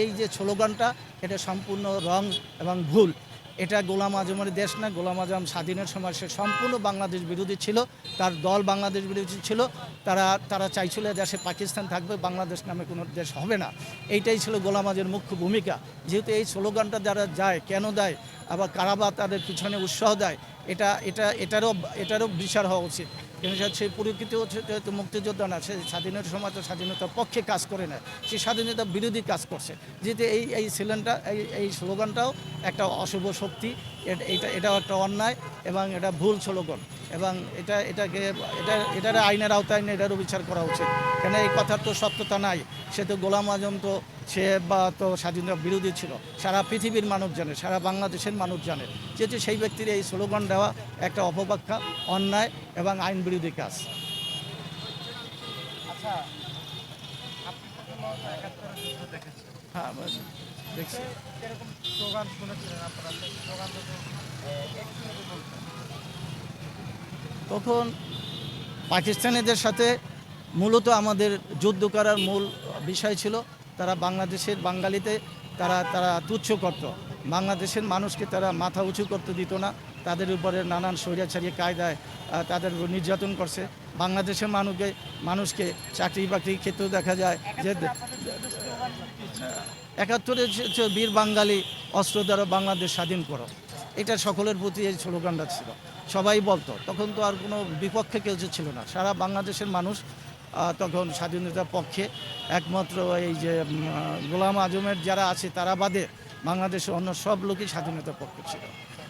এই যে স্লোগানটা, এটা সম্পূর্ণ রং এবং ভুল। এটা গোলাম আজমের দেশ না, গোলাম আজম স্বাধীনের সময় সে সম্পূর্ণ বাংলাদেশ বিরোধী ছিল, তার দল বাংলাদেশ বিরোধী ছিল, তারা তারা চাইছিল দেশে পাকিস্তান থাকবে, বাংলাদেশ নামে কোনো দেশ হবে না। এইটাই ছিল গোলাম আজমের মুখ্য ভূমিকা। যেহেতু এই স্লোগানটা যারা যায়, কেন দেয়, আবার কারাবা তাদের পিছনে উৎসাহ দেয়, এটা এটা, এটারও এটারও বিচার হওয়া উচিত। সেই পরিপ্রেক্ষিতে হচ্ছে যেহেতু মুক্তিযোদ্ধা না, সে স্বাধীনতা সময় তো স্বাধীনতার পক্ষে কাজ করে না, সে স্বাধীনতা বিরোধী কাজ করছে। যেহেতু এই এই সিলেনটা এই এই স্লোগানটাও একটা অশুভ শক্তি এট- এটা এটাও একটা অন্যায় এবং এটা ভুল স্লোগান এবং এটা, এটাকে, এটা, এটার আইনের আওতায় এনে এটারও বিচার করা উচিত। কেন এই কথার তো সত্যতা নাই। সে তো গোলাম আজম তো, সে বা তো স্বাধীনতা বিরোধী ছিল। সারা পৃথিবীর মানুষ জানে, সারা বাংলাদেশের মানুষ জানে যেহেতু সেই ব্যক্তির এই স্লোগান দেওয়া একটা অপব্যাখ্যা, অন্যায় এবং আইন বিরোধী কাজ। আচ্ছা আপনি তো কোনো একাত্তরের যুদ্ধ দেখেছেন হ্যাঁ দেখছি তখন পাকিস্তানিদের সাথে মূলত আমাদের যুদ্ধ করার মূল বিষয় ছিল তারা বাংলাদেশের বাঙালিতে তারা তারা তুচ্ছ করত। বাংলাদেশের মানুষকে তারা মাথা উঁচু করতে দিত না। তাদের উপরে নানান স্বৈরাচারী কায়দায় তাদের নির্যাতন করছে। বাংলাদেশের মানুষকে মানুষকে চাকরি বাকরির ক্ষেত্রেও দেখা যায় যে একাত্তরে বীর বাঙালি অস্ত্র দ্বারা বাংলাদেশ স্বাধীন করো। এটা সকলের প্রতি এই স্লোগানটা ছিল। সবাই বলতো, তখন তো আর কোনো বিপক্ষে কেউ ছিল না। সারা বাংলাদেশের মানুষ তখন স্বাধীনতার পক্ষে একমাত্র এই যে গোলাম আজমের যারা আছে তারা বাদে বাংলাদেশের অন্য সব লোকই স্বাধীনতার পক্ষে ছিল।